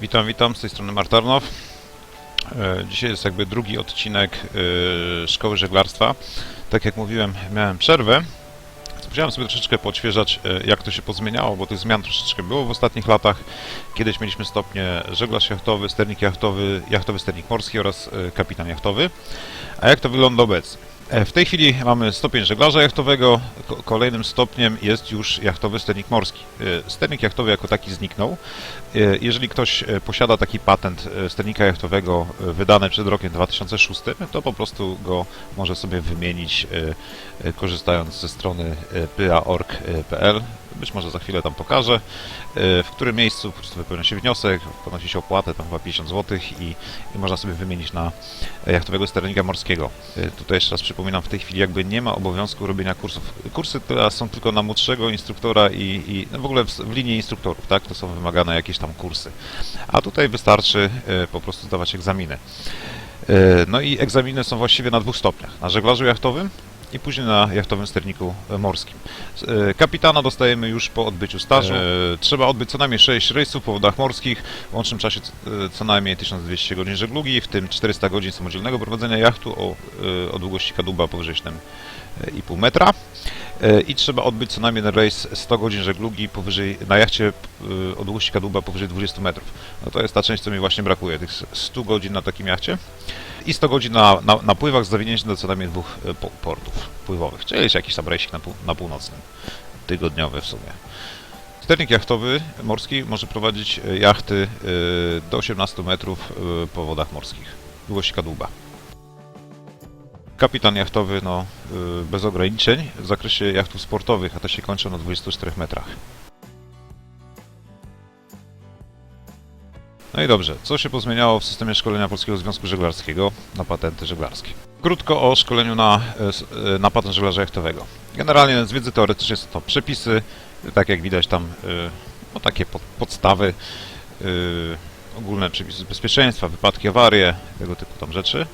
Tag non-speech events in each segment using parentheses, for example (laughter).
Witam, witam, z tej strony Martarnow. E, Dzisiaj jest jakby drugi odcinek e, Szkoły Żeglarstwa. Tak jak mówiłem, miałem przerwę. Chciałem sobie troszeczkę podświeżać, e, jak to się pozmieniało, bo tych zmian troszeczkę było w ostatnich latach. Kiedyś mieliśmy stopnie żeglarz jachtowy, sternik jachtowy, jachtowy sternik morski oraz kapitan jachtowy. A jak to wygląda obecnie? E, W tej chwili mamy stopień żeglarza jachtowego, ko- kolejnym stopniem jest już jachtowy sternik morski. E, Sternik jachtowy jako taki zniknął. E, Jeżeli ktoś posiada taki patent sternika jachtowego wydany przed rokiem 2006, to po prostu go może sobie wymienić korzystając ze strony pya.org.pl. Być może za chwilę tam pokażę, w którym miejscu po prostu wypełnia się wniosek, ponosi się opłatę, tam chyba 50 zł i, i można sobie wymienić na jachtowego sternika morskiego. Tutaj jeszcze raz przypominam, w tej chwili jakby nie ma obowiązku robienia kursów. Kursy teraz są tylko na młodszego instruktora i, i no w ogóle w, w linii instruktorów, tak? To są wymagane jakieś tam kursy. A tutaj wystarczy e, po prostu zdawać egzaminy. E, No i egzaminy są właściwie na dwóch stopniach. Na żeglarzu jachtowym i później na jachtowym sterniku e, morskim. E, Kapitana dostajemy już po odbyciu stażu. E, Trzeba odbyć co najmniej 6 rejsów po wodach morskich, w łącznym czasie e, co najmniej 1200 godzin żeglugi, w tym 400 godzin samodzielnego prowadzenia jachtu o, e, o długości kadłuba powyżej 7,5 metra. E, I trzeba odbyć co najmniej ten rejs 100 godzin żeglugi powyżej, na jachcie e, o długości kadłuba powyżej 20 metrów. No to jest ta część, co mi właśnie brakuje, tych 100 godzin na takim jachcie i 100 godzin na, na, na pływach z zawinięciem do co najmniej dwóch e, po, portów pływowych, czyli jest jakiś tam rejsik na, na północnym, tygodniowy w sumie. Sternik jachtowy morski może prowadzić e, jachty e, do 18 metrów po wodach morskich, długości kadłuba. Kapitan jachtowy, no, bez ograniczeń w zakresie jachtów sportowych, a te się kończą na 24 metrach. No i dobrze, co się pozmieniało w systemie szkolenia Polskiego Związku Żeglarskiego na patenty żeglarskie? Krótko o szkoleniu na, e, e, na patent żeglarza jachtowego. Generalnie z wiedzy teoretycznej są to przepisy, tak jak widać tam, y, no takie pod, podstawy, y, ogólne przepisy bezpieczeństwa, wypadki, awarie, tego typu tam rzeczy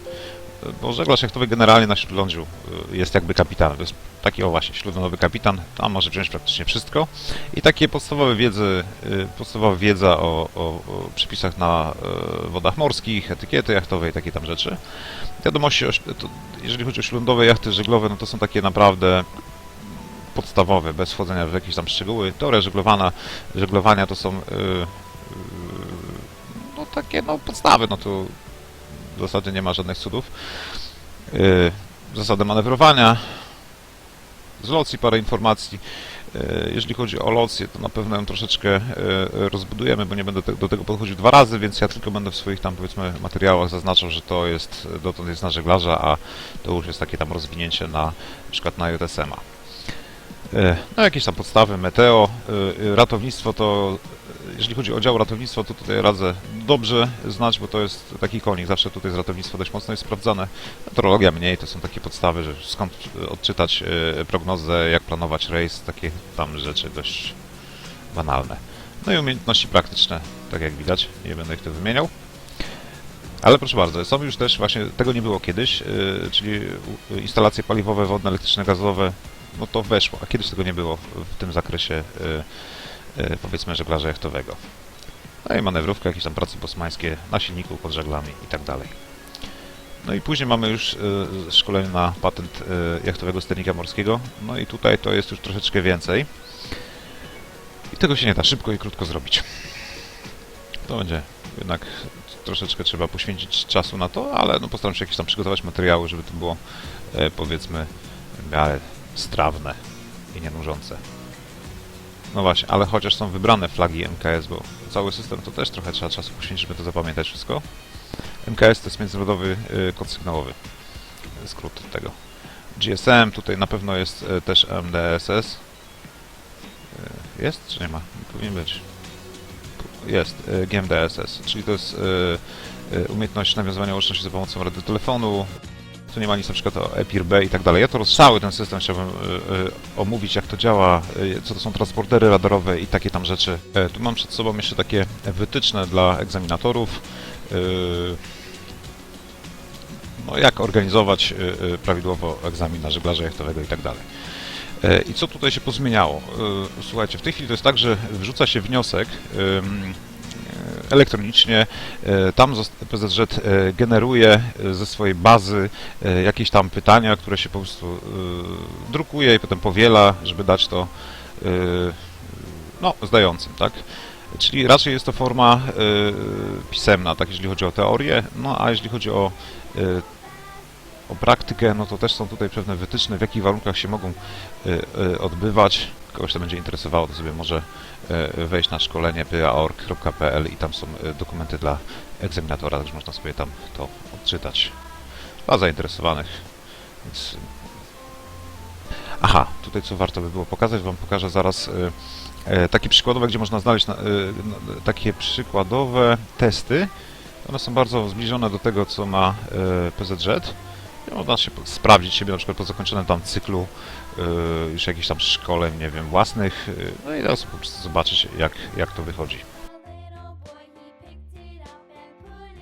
bo żeglarz jachtowy generalnie na śródlądziu y, jest jakby kapitanem. To jest taki o właśnie śródlądowy kapitan, tam może wziąć praktycznie wszystko. I takie podstawowe wiedzy, y, podstawowa wiedza o, o, o przepisach na y, wodach morskich, etykiety jachtowej, takie tam rzeczy. Wiadomości, to, jeżeli chodzi o śródlądowe jachty żeglowe, no to są takie naprawdę podstawowe, bez wchodzenia w jakieś tam szczegóły. Teoria żeglowana, żeglowania to są y, y, no takie no podstawy, no to zasadzie nie ma żadnych cudów. Yy, zasady manewrowania, z locji parę informacji. Yy, Jeżeli chodzi o locję, to na pewno ją troszeczkę yy, rozbudujemy, bo nie będę do tego podchodził dwa razy, więc ja tylko będę w swoich tam powiedzmy materiałach zaznaczał, że to jest, dotąd jest na żeglarza, a to już jest takie tam rozwinięcie na, na przykład na JSM-a. No jakieś tam podstawy, meteo, ratownictwo to jeżeli chodzi o dział ratownictwa, to tutaj radzę dobrze znać, bo to jest taki konik. Zawsze tutaj z ratownictwa dość mocno jest sprawdzane. Meteorologia mniej, to są takie podstawy, że skąd odczytać e, prognozę, jak planować rejs, takie tam rzeczy dość banalne. No i umiejętności praktyczne, tak jak widać, nie będę ich tu wymieniał. Ale proszę bardzo, są już też właśnie, tego nie było kiedyś, e, czyli instalacje paliwowe, wodne, elektryczne, gazowe, no to weszło, a kiedyś tego nie było w, tym zakresie e, e, powiedzmy żeglarza jachtowego. No i manewrówka, jakieś tam prace bosmańskie na silniku pod żaglami i tak dalej. No i później mamy już e, szkolenie na patent e, jachtowego sternika morskiego. No i tutaj to jest już troszeczkę więcej. I tego się nie da szybko i krótko zrobić. To będzie jednak troszeczkę trzeba poświęcić czasu na to, ale no postaram się jakieś tam przygotować materiały, żeby to było e, powiedzmy w miarę strawne i nie nużące. No właśnie, ale chociaż są wybrane flagi MKS, bo cały system to też trochę trzeba czasu poświęcić, żeby to zapamiętać wszystko. MKS to jest Międzynarodowy y, Kod Sygnałowy, skrót tego. GSM, tutaj na pewno jest y, też MDSS. Y, Jest czy nie ma? Nie powinien być. Jest, GMDSS, czyli to jest umiejętność nawiązywania łączności za pomocą radiotelefonu, tu nie ma nic na przykład o EPIR B i tak dalej. Ja to cały ten system chciałbym y, y, omówić, jak to działa, y, co to są transportery radarowe i takie tam rzeczy. E, tu mam przed sobą jeszcze takie wytyczne dla egzaminatorów. no, jak organizować prawidłowo egzamin na żeglarza jachtowego i tak dalej. E, I co tutaj się pozmieniało? Słuchajcie, w tej chwili to jest tak, że wrzuca się wniosek elektronicznie. E, Tam PZZ e, generuje e, ze swojej bazy jakieś tam pytania, które się po prostu drukuje i potem powiela, żeby dać to no, zdającym, tak? Czyli raczej jest to forma pisemna, tak, jeżeli chodzi o teorię, no a jeżeli chodzi o o praktykę, no to też są tutaj pewne wytyczne, w jakich warunkach się mogą y, y, odbywać. Kogoś to będzie interesowało, to sobie może y, wejść na szkolenie pa.org.pl i tam są dokumenty dla egzaminatora, także można sobie tam to odczytać. Dla zainteresowanych. Więc... Aha, tutaj co warto by było pokazać, Wam pokażę zaraz takie przykładowe, gdzie można znaleźć na, takie przykładowe testy. One są bardzo zbliżone do tego, co ma PZZ. Można się po- sprawdzić siebie na przykład po zakończonym tam cyklu y, już jakichś tam szkoleń, nie wiem, własnych. y, No i teraz po prostu zobaczyć, jak, jak to wychodzi.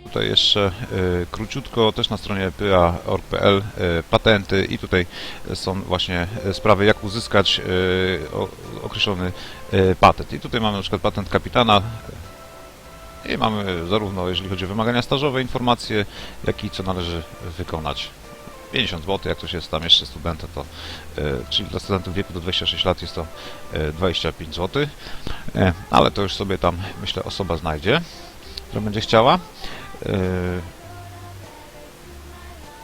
Tutaj jeszcze y, króciutko, też na stronie pa.org.pl patenty i tutaj są właśnie sprawy, jak uzyskać określony patent. I tutaj mamy na przykład patent kapitana i mamy zarówno, jeżeli chodzi o wymagania stażowe, informacje, jak i co należy wykonać. 50 zł, jak ktoś jest tam jeszcze studentem, to y, czyli dla studentów wieku do 26 lat jest to y, 25 zł, y, ale to już sobie tam, myślę, osoba znajdzie, która będzie chciała.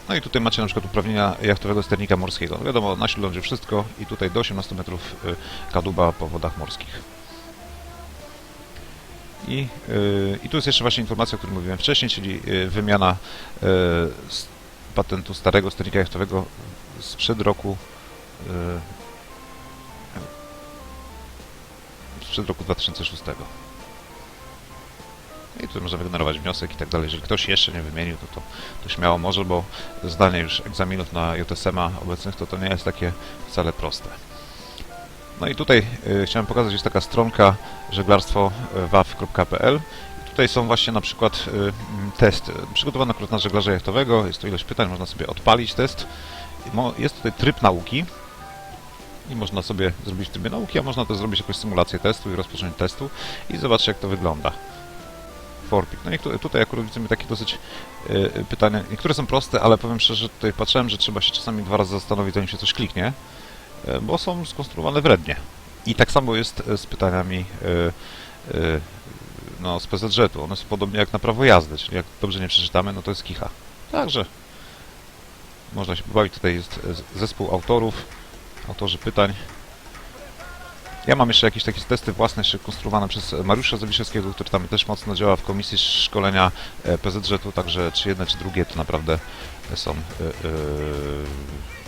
No i tutaj macie na przykład uprawnienia jachtowego sternika morskiego. No wiadomo, na śródlądzie wszystko i tutaj do 18 metrów kadłuba po wodach morskich. I, I tu jest jeszcze właśnie informacja, o której mówiłem wcześniej, czyli wymiana patentu starego sternika jachtowego sprzed roku y, sprzed roku 2006. I tu można wygenerować wniosek i tak dalej. Jeżeli ktoś jeszcze nie wymienił, to, to, to śmiało może, bo zdanie już egzaminów na JSM-a obecnych to to nie jest takie wcale proste. No i tutaj y, chciałem pokazać, jest taka stronka żeglarstwo.waw.pl tutaj są właśnie na przykład y, mm, testy przygotowane akurat na żeglarza jachtowego, jest to ilość pytań, można sobie odpalić test. Jest tutaj tryb nauki i można sobie zrobić w trybie nauki, a można też zrobić jakąś symulację testu i rozpocząć testu i zobaczyć jak to wygląda. Forpik. No niektóre, tutaj akurat widzimy takie dosyć y, y, pytania, niektóre są proste, ale powiem szczerze, że tutaj patrzyłem, że trzeba się czasami dwa razy zastanowić, zanim się coś kliknie e, bo są skonstruowane wrednie. I tak samo jest z pytaniami no, z PZZ-u. One są podobnie jak na prawo jazdy, czyli jak dobrze nie przeczytamy, no to jest kicha. Także można się pobawić. Tutaj jest zespół autorów, autorzy pytań. Ja mam jeszcze jakieś takie testy własne, jeszcze konstruowane przez Mariusza Zawiszewskiego, który tam też mocno działa w komisji szkolenia e, PZZ-u, także czy jedne, czy drugie to naprawdę są e,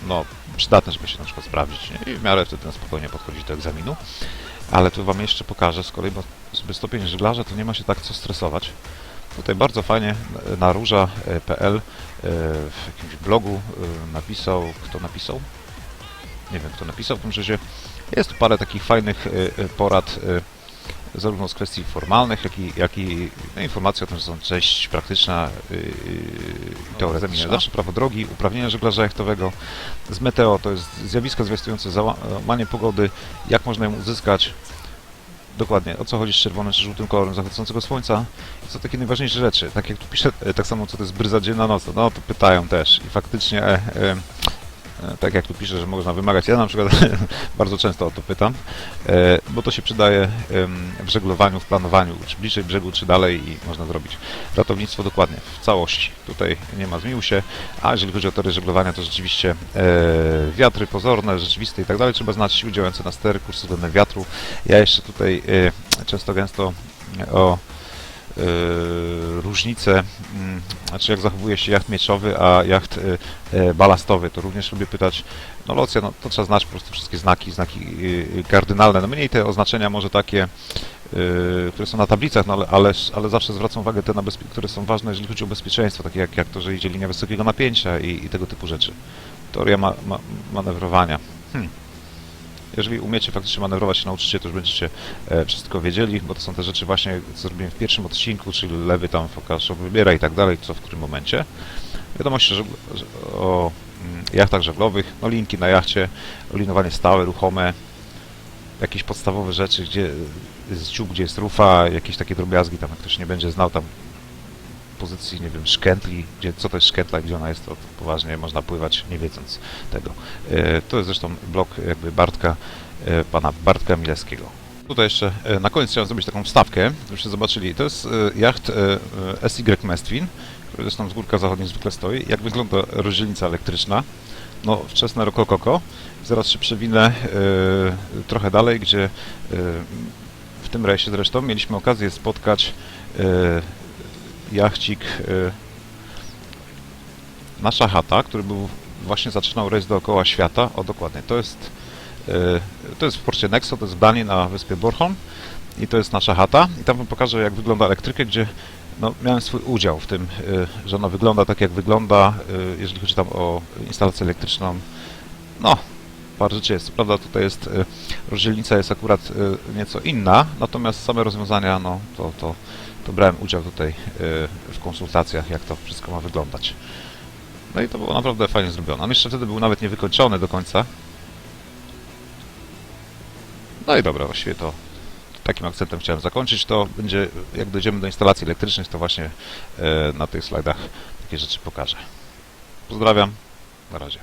no, przydatne, żeby się na przykład sprawdzić nie? i w miarę wtedy na spokojnie podchodzić do egzaminu. Ale tu Wam jeszcze pokażę z kolei, bo żeby stopień żeglarza to nie ma się tak co stresować. Tutaj bardzo fajnie na róża.pl w jakimś blogu napisał, kto napisał? Nie wiem kto napisał, w każdym razie jest tu parę takich fajnych e, e, porad e, zarówno z kwestii formalnych, jak i, jak i no, informacji o tym, że są część praktyczna i teoretyczna. Zawsze prawo drogi, uprawnienia żeglarza jachtowego. Z meteo to jest zjawisko zwiastujące załamanie pogody, jak można ją uzyskać. Dokładnie, o co chodzi z czerwonym czy żółtym kolorem zachodzącego słońca. Co takie najważniejsze rzeczy, tak jak tu piszę, e, tak samo co to jest bryza dzienna noc, no to pytają też i faktycznie e, E, tak jak tu pisze, że można wymagać. Ja na przykład (laughs) bardzo często o to pytam, e, bo to się przydaje w żeglowaniu, w planowaniu, czy bliżej brzegu, czy dalej i można zrobić ratownictwo dokładnie, w całości. Tutaj nie ma zmiłuj się, a jeżeli chodzi o tory żeglowania, to rzeczywiście e, wiatry pozorne, rzeczywiste i tak dalej, trzeba znać siły działające na ster, kurs względem wiatru. Ja jeszcze tutaj e, często gęsto o e, różnice, mm, znaczy jak zachowuje się jacht mieczowy, a jacht e, e, balastowy, to również lubię pytać, no locja, no to trzeba znać po prostu wszystkie znaki, znaki e, kardynalne, no mniej te oznaczenia może takie, e, które są na tablicach, no ale, ale, ale zawsze zwracam uwagę te, które są ważne, jeżeli chodzi o bezpieczeństwo, takie jak, jak to, że idzie linia wysokiego napięcia i, i tego typu rzeczy. Teoria ma, ma, manewrowania. Hmm. Jeżeli umiecie faktycznie manewrować się nauczycie, to już będziecie e, wszystko wiedzieli, bo to są te rzeczy właśnie, co zrobiłem w pierwszym odcinku, czyli lewy tam fokasz wybiera i tak dalej, co w którym momencie. Wiadomości że, że, o mm, jachtach żeglowych, no linki na jachcie, linowanie stałe, ruchome, jakieś podstawowe rzeczy, gdzie jest ciup, gdzie jest rufa, jakieś takie drobiazgi, tam jak ktoś nie będzie znał tam pozycji, nie wiem, szkętli, gdzie, co to jest szkętla, gdzie ona jest, to, to poważnie można pływać nie wiedząc tego. E, To jest zresztą blok jakby Bartka, e, pana Bartka Milewskiego. Tutaj jeszcze e, na koniec chciałem zrobić taką wstawkę, żebyście zobaczyli. To jest jacht SY Mestwin, który zresztą z górka zachodniej zwykle stoi. Jak wygląda rozdzielnica elektryczna? No, wczesne rokokoko. Zaraz się przewinę trochę dalej, gdzie w tym rejsie zresztą mieliśmy okazję spotkać jachcik e, Nasza chata, który był właśnie zaczynał rejs dookoła świata. O dokładnie, to jest e, to jest w porcie Nexo, to jest w Danii na wyspie Bornholm i to jest nasza chata i tam wam pokażę jak wygląda elektrykę, gdzie no, miałem swój udział w tym, e, że ona wygląda tak jak wygląda, jeżeli chodzi tam o instalację elektryczną. No, parę rzeczy jest. Prawda tutaj jest, rozdzielnica jest akurat nieco inna, natomiast same rozwiązania, no to, to, to brałem udział tutaj e, w konsultacjach, jak to wszystko ma wyglądać. No i to było naprawdę fajnie zrobione. On jeszcze wtedy był nawet niewykończony do końca. No i dobra, właściwie to takim akcentem chciałem zakończyć. To będzie, jak dojdziemy do instalacji elektrycznych, to właśnie e, na tych slajdach takie rzeczy pokażę. Pozdrawiam, na razie.